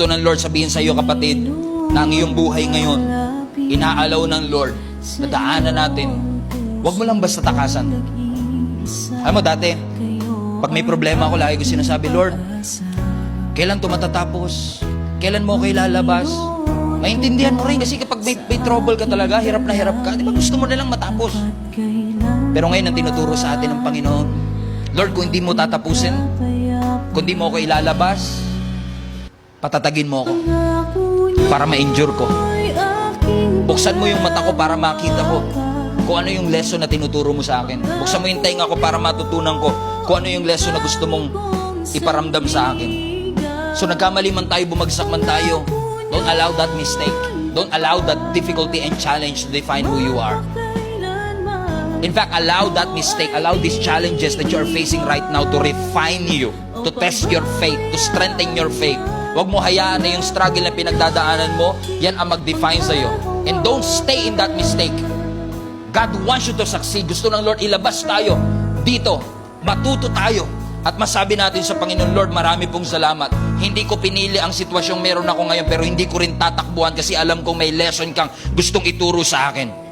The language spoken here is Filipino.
Gusto ng Lord sabihin sa iyo kapatid na ang iyong buhay ngayon, inaalaw ng Lord na daanan natin. Huwag mo lang basta takasan. Alam mo dati, pag may problema ako, lagi ko sinasabi, Lord, kailan to matatapos? Kailan mo ako ilalabas? Maintindihan mo rin kasi kapag may, may trouble ka talaga, hirap na hirap ka, di ba gusto mo na lang matapos? Pero ngayon ang tinuturo sa atin ng Panginoon, Lord, kung hindi mo tatapusin, kung hindi mo ako ilalabas, patatagin mo ako para ma-injure ko. Buksan mo yung mata ko para makita ko kung ano yung lesson na tinuturo mo sa akin. Buksan mo yung tenga ko para matutunan ko kung ano yung lesson na gusto mong iparamdam sa akin. So nagkamali man tayo, bumagsak man tayo, don't allow that mistake. Don't allow that difficulty and challenge to define who you are. In fact, allow that mistake, allow these challenges that you're facing right now to refine you, to test your faith, to strengthen your faith. Huwag mo hayaan na yung struggle na pinagdadaanan mo, yan ang mag-define sa'yo. And don't stay in that mistake. God wants you to succeed. Gusto ng Lord ilabas tayo dito. Matuto tayo. At masabi natin sa Panginoon, Lord, marami pong salamat. Hindi ko pinili ang sitwasyong meron ako ngayon, pero hindi ko rin tatakbuhan kasi alam kong may lesson kang gustong ituro sa akin.